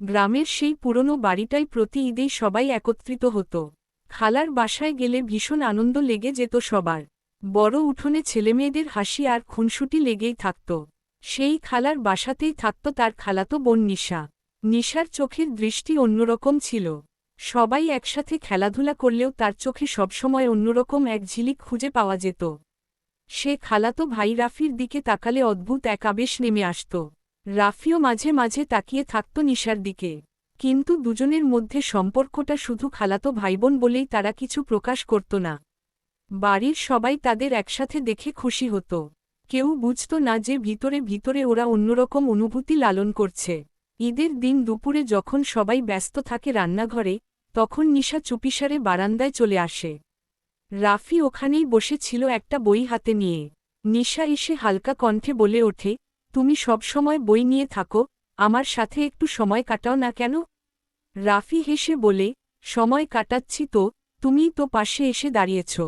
গ্রামের সেই পুরনো বাড়িটাই প্রতি ঈদেই সবাই একত্রিত হতো। খালার বাসায় গেলে ভীষণ আনন্দ লেগে যেত সবার। বড় উঠোনে ছেলেমেয়েদের হাসি আর খুনসুটি লেগেই থাকত। সেই খালার বাসাতেই থাকত তার খালাতো বোন নিশা। নিশার চোখের দৃষ্টি অন্যরকম ছিল। সবাই একসাথে খেলাধুলা করলেও তার চোখে সবসময় অন্যরকম এক ঝিলিক খুঁজে পাওয়া যেত। সে খালাতো ভাই রাফির দিকে তাকালে অদ্ভুত এক আবেশ নেমে আসত। রাফিও মাঝে মাঝে তাকিয়ে থাকত নিশার দিকে। কিন্তু দুজনের মধ্যে সম্পর্কটা শুধু খালাতো ভাইবোন বলেই তারা কিছু প্রকাশ করত না। বাড়ির সবাই তাদের একসাথে দেখে খুশি হতো। কেউ বুঝত না যে ভিতরে ভিতরে ওরা অন্যরকম অনুভূতি লালন করছে। ঈদের দিন দুপুরে যখন সবাই ব্যস্ত থাকে রান্নাঘরে, তখন নিশা চুপিসারে বারান্দায় চলে আসে। রাফি ওখানেই বসেছিল একটা বই হাতে নিয়ে। নিশা এসে হালকা কণ্ঠে বলে ওঠে তুমি সবসময় বই নিয়ে থাকো, আমার সাথে একটু সময় কাটাও না কেন? রাফি হেসে বলে, সময় কাটাচ্ছি তো তুমিই তো পাশে এসে দাঁড়িয়েছ।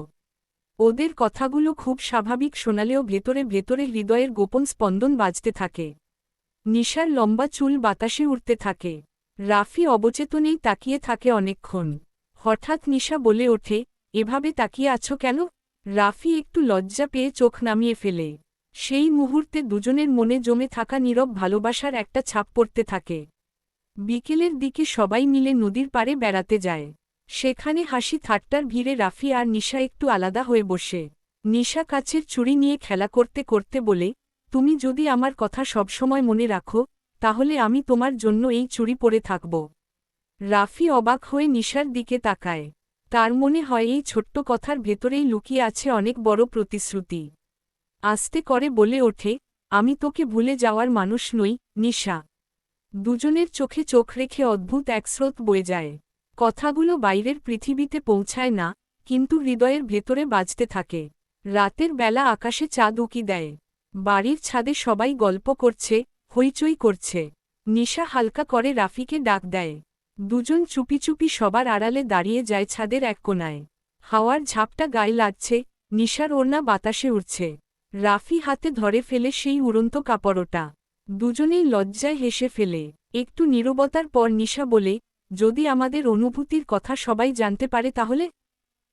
ওদের কথাগুলো খুব স্বাভাবিক শোনালেও ভেতরে ভেতরে হৃদয়ের গোপন স্পন্দন বাজতে থাকে। নিশার লম্বা চুল বাতাসে উঠতে থাকে। রাফি অবচেতনেই তাকিয়ে থাকে অনেকক্ষণ। হঠাৎ নিশা বলে ওঠে, এভাবে তাকিয়ে আছো কেন? রাফি একটু লজ্জা পেয়ে চোখ নামিয়ে ফেলে। সেই মুহূর্তে দুজনের মনে জমে থাকা নীরব ভালোবাসার একটা ছাপ পড়তে থাকে। বিকেলের দিকে সবাই মিলে নদীর পাড়ে বেড়াতে যায়। সেখানে হাসি ঠাট্টার ভিড়ে রাফি আর নিশা একটু আলাদা হয়ে বসে। নিশা কাছের চুরি নিয়ে খেলা করতে করতে বলে, তুমি যদি আমার কথা সবসময় মনে রাখো, তাহলে আমি তোমার জন্য এই চুরি পরে থাকব। রাফি অবাক হয়ে নিশার দিকে তাকায়। তার মনে হয় এই ছোট্ট কথার ভেতরেই লুকিয়ে আছে অনেক বড় প্রতিশ্রুতি। আস্তে করে বলে ওঠে, আমি তোকে ভুলে যাওয়ার মানুষ নই, নিশা। দুজনের চোখে চোখ রেখে অদ্ভুত এক স্রোত বয়ে যায়। কথাগুলো বাইরের পৃথিবীতে পৌঁছায় না, কিন্তু হৃদয়ের ভেতরে বাজতে থাকে। রাতের বেলা আকাশে চাঁদ উকি দেয়। বাড়ির ছাদে সবাই গল্প করছে, হইচই করছে। নিশা হালকা করে রাফিকে ডাক দেয়। দুজন চুপি চুপি সবার আড়ালে দাঁড়িয়ে যায় ছাদের এক কোনায়। হাওয়ার ঝাপটা গায়ে লাগছে, নিশার ওড়না বাতাসে উঠছে রাফি হাতে ধরে ফেলে সেই উড়ন্ত কাপড়টা। দুজনেই লজ্জায় হেসে ফেলে। একটু নীরবতার পর নিশা বলে, যদি আমাদের অনুভূতির কথা সবাই জানতে পারে তাহলে?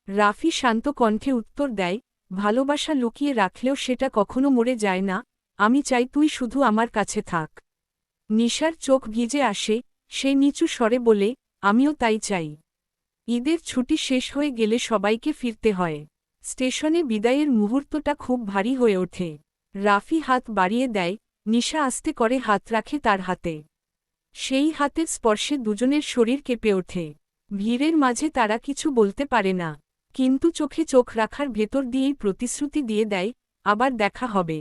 রাফি শান্ত কণ্ঠে উত্তর দেয়, ভালোবাসা লুকিয়ে রাখলেও সেটা কখনো মরে যায় না। আমি চাই তুই শুধু আমার কাছে থাক। নিশার চোখ ভিজে আসে, সে নিচু স্বরে বলে, আমিও তাই চাই। ঈদের ছুটি শেষ হয়ে গেলে সবাইকে ফিরতে হয়। স্টেশনে বিদায়ের মুহূর্তটা খুব ভারী হয়ে ওঠে। রাফি হাত বাড়িয়ে দেয়, নিশা আস্তে করে হাত রাখে তার হাতে। সেই হাতের স্পর্শে দুজনের শরীর কেঁপে ওঠে। ভিড়ের মাঝে তারা কিছু বলতে পারে না, কিন্তু চোখে চোখ রাখার ভেতর দিয়েই প্রতিশ্রুতি দিয়ে দেয়, আবার দেখা হবে।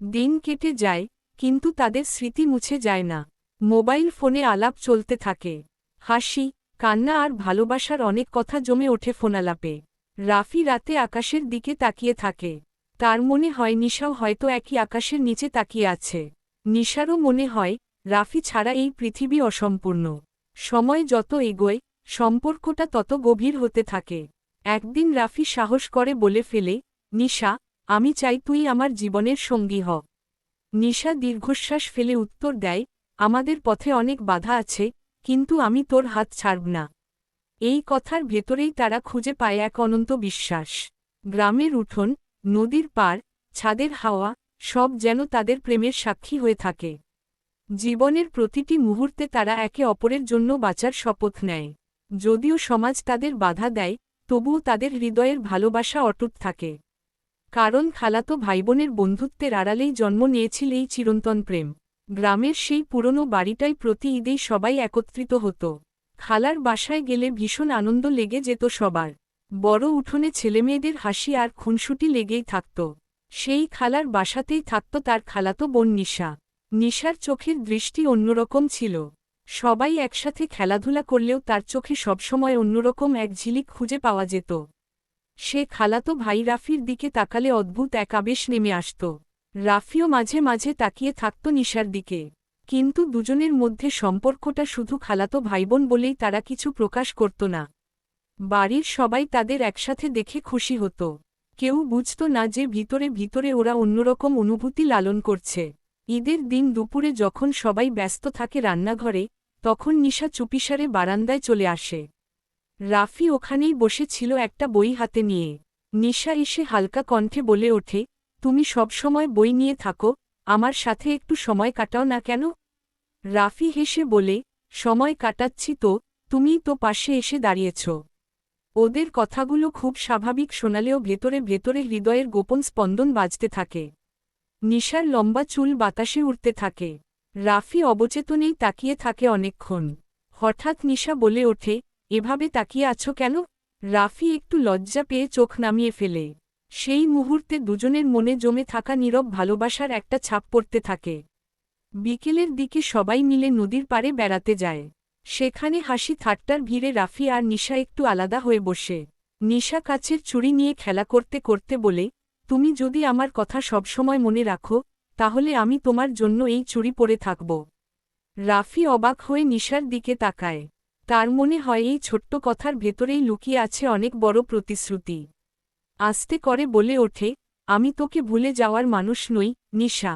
দিন কেটে যায়, কিন্তু তাদের স্মৃতি মুছে যায় না। মোবাইল ফোনে আলাপ চলতে থাকে। হাসি, কান্না আর ভালোবাসার অনেক কথা জমে ওঠে ফোনালাপে। রাফি রাতে আকাশের দিকে তাকিয়ে থাকে। তার মনে হয় নিশাও হয়তো একই আকাশের নিচে তাকিয়ে আছে। নিশারও মনে হয়, রাফি ছাড়া এই পৃথিবী অসম্পূর্ণ। সময় যত এগোয়, সম্পর্কটা তত গভীর হতে থাকে। একদিন রাফি সাহস করে বলে ফেলে, নিশা, আমি চাই তুই আমার জীবনের সঙ্গী হ। নিশা দীর্ঘশ্বাস ফেলে উত্তর দেয়, আমাদের পথে অনেক বাধা আছে, কিন্তু আমি তোর হাত ছাড়ব না। এই কথার ভেতরেই তারা খুঁজে পায় এক অনন্ত বিশ্বাস। গ্রামের উঠোন, নদীর পার ছাদের হাওয়া, সব যেন তাদের প্রেমের সাক্ষী হয়ে থাকে। জীবনের প্রতিটি মুহূর্তে তারা একে অপরের জন্য বাঁচার শপথ নেয়। যদিও সমাজ তাদের বাধা দেয়, তবুও তাদের হৃদয়ের ভালোবাসা অটুট থাকে। কারণ খালাতো ভাইবোনের বন্ধুত্বের আড়ালেই জন্ম নিয়েছিল এই চিরন্তন প্রেম। গ্রামের সেই পুরনো বাড়িটাই প্রতি ঈদেই সবাই একত্রিত হতো। খালার বাসায় গেলে ভীষণ আনন্দ লেগে যেত সবার। বড় উঠোনে ছেলেমেয়েদের হাসি আর খুনসুটি লেগেই থাকত। সেই খালার বাসাতেই থাকত তার খালাতো বোন নিশা। নিশার চোখের দৃষ্টি অন্যরকম ছিল। সবাই একসাথে খেলাধুলা করলেও তার চোখে সবসময় অন্যরকম এক ঝিলিক খুঁজে পাওয়া যেত। সে খালাতো ভাই রাফির দিকে তাকালে অদ্ভুত এক আবেশ নেমে আসত। রাফিও মাঝে মাঝে তাকিয়ে থাকত নিশার দিকে। কিন্তু দুজনের মধ্যে সম্পর্কটা শুধু খালাতো ভাইবোন বলেই তারা কিছু প্রকাশ করত না। বাড়ির সবাই তাদের একসাথে দেখে খুশি হতো। কেউ বুঝত না যে ভিতরে ভিতরে ওরা অন্যরকম অনুভূতি লালন করছে। ঈদের দিন দুপুরে যখন সবাই ব্যস্ত থাকে রান্নাঘরে, তখন নিশা চুপিসারে বারান্দায় চলে আসে। রাফি ওখানেই বসেছিল একটা বই হাতে নিয়ে। নিশা এসে হালকা কণ্ঠে বলে ওঠে, তুমি সবসময় বই নিয়ে থাকো, আমার সাথে একটু সময় কাটাও না কেন? রাফি হেসে বলে, সময় কাটাচ্ছি তো, তুমিই তো পাশে এসে দাঁড়িয়েছ। ওদের কথাগুলো খুব স্বাভাবিক শোনালেও ভেতরে ভেতরে হৃদয়ের গোপন স্পন্দন বাজতে থাকে। নিশার লম্বা চুল বাতাসে উঠতে থাকে। রাফি অবচেতনেই তাকিয়ে থাকে অনেকক্ষণ। হঠাৎ নিশা বলে ওঠে, এভাবে তাকিয়ে আছো কেন? রাফি একটু লজ্জা পেয়ে চোখ নামিয়ে ফেলে। সেই মুহূর্তে দুজনের মনে জমে থাকা নীরব ভালোবাসার একটা ছাপ পড়তে থাকে। বিকেলের দিকে সবাই মিলে নদীর পাড়ে বেড়াতে যায়। সেখানে হাসি ঠাট্টার ভিড়ে রাফি আর নিশা একটু আলাদা হয়ে বসে। নিশা কাছের চুড়ি নিয়ে খেলা করতে করতে বলে, তুমি যদি আমার কথা সবসময় মনে রাখো, তাহলে আমি তোমার জন্য এই চুড়ি পরে থাকব। রাফি অবাক হয়ে নিশার দিকে তাকায়। তার মনে হয় এই ছোট্ট কথার ভেতরেই লুকিয়ে আছে অনেক বড় প্রতিশ্রুতি। আস্তে করে বলে ওঠে, আমি তোকে ভুলে যাওয়ার মানুষ নই, নিশা।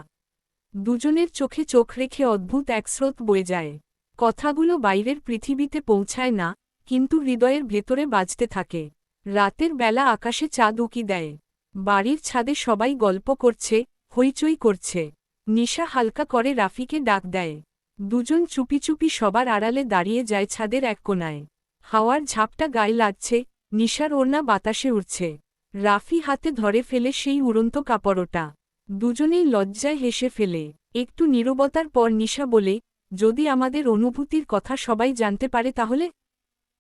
দুজনের চোখে চোখ রেখে অদ্ভুত এক স্রোত বয়ে যায়। কথাগুলো বাইরের পৃথিবীতে পৌঁছায় না, কিন্তু হৃদয়ের ভেতরে বাজতে থাকে। রাতের বেলা আকাশে চাঁদ উকি দেয়। বাড়ির ছাদে সবাই গল্প করছে, হইচই করছে। নিশা হালকা করে রাফিকে ডাক দেয়। দুজন চুপি চুপি সবার আড়ালে দাঁড়িয়ে যায় ছাদের এক কোনায়। হাওয়ার ঝাপটা গায়ে লাগছে, নিশার ওড়না বাতাসে উঠছে রাফি হাতে ধরে ফেলে সেই উড়ন্ত কাপড়টা। দুজনেই লজ্জায় হেসে ফেলে। একটু নীরবতার পর নিশা বলে, যদি আমাদের অনুভূতির কথা সবাই জানতে পারে তাহলে?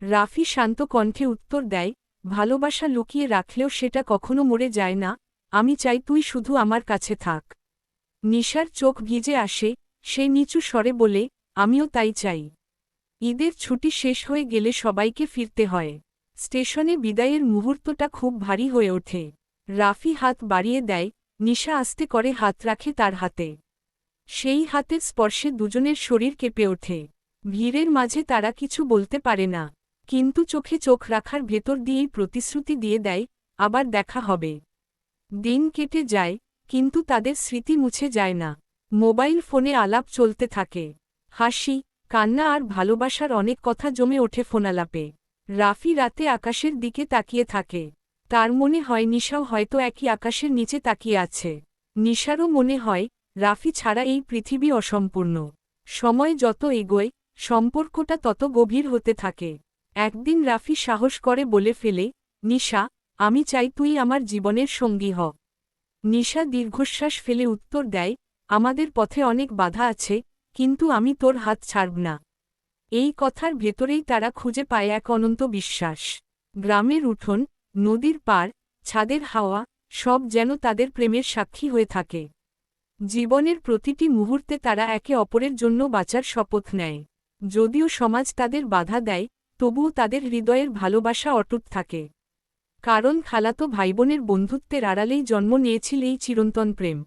রাফি শান্ত কণ্ঠে উত্তর দেয়, ভালোবাসা লুকিয়ে রাখলেও সেটা কখনো মরে যায় না। আমি চাই তুই শুধু আমার কাছে থাক। নিশার চোখ ভিজে আসে, সে নিচু স্বরে বলে, আমিও তাই চাই। ঈদের ছুটি শেষ হয়ে গেলে সবাইকে ফিরতে হয়। স্টেশনে বিদায়ের মুহূর্তটা খুব ভারী হয়ে ওঠে। রাফি হাত বাড়িয়ে দেয় নিশা আস্তে করে হাত রাখে তার হাতে। সেই হাতের স্পর্শে দুজনের শরীর কেঁপে ওঠে। ভিড়ের মাঝে তারা কিছু বলতে পারে না, কিন্তু চোখে চোখ রাখার ভেতর দিয়েই প্রতিশ্রুতি দিয়ে দেয়, আবার দেখা হবে। দিন কেটে যায়, কিন্তু তাদের স্মৃতি মুছে যায় না। মোবাইল ফোনে আলাপ চলতে থাকে। হাসি, কান্না আর ভালোবাসার অনেক কথা জমে ওঠে ফোনালাপে। রাফি রাতে আকাশের দিকে তাকিয়ে থাকে। তার মনে হয় নিশাও হয়তো একই আকাশের নিচে তাকিয়ে আছে। নিশারও মনে হয়, রাফি ছাড়া এই পৃথিবী অসম্পূর্ণ। সময় যত এগোয়, সম্পর্কটা তত গভীর হতে থাকে। একদিন রাফি সাহস করে বলে ফেলে, নিশা, আমি চাই তুই আমার জীবনের সঙ্গী হ। নিশা দীর্ঘশ্বাস ফেলে উত্তর দেয়, আমাদের পথে অনেক বাধা আছে, কিন্তু আমি তোর হাত ছাড়ব না। এই কথার ভেতরেই তারা খুঁজে পায় এক অনন্ত বিশ্বাস। গ্রামের উঠোন নদীর পার, ছাদের হাওয়া, সব যেন তাদের প্রেমের সাক্ষী হয়ে থাকে। জীবনের প্রতিটি মুহূর্তে তারা একে অপরের জন্য বাঁচার শপথ নেয়। যদিও সমাজ তাদের বাধা দেয়, তবুও তাদের হৃদয়ের ভালোবাসা অটুট থাকে। কারণ খালাতো ভাইবোনের বন্ধুত্বের আড়ালেই জন্ম নিয়েছিল এই চিরন্তন প্রেম।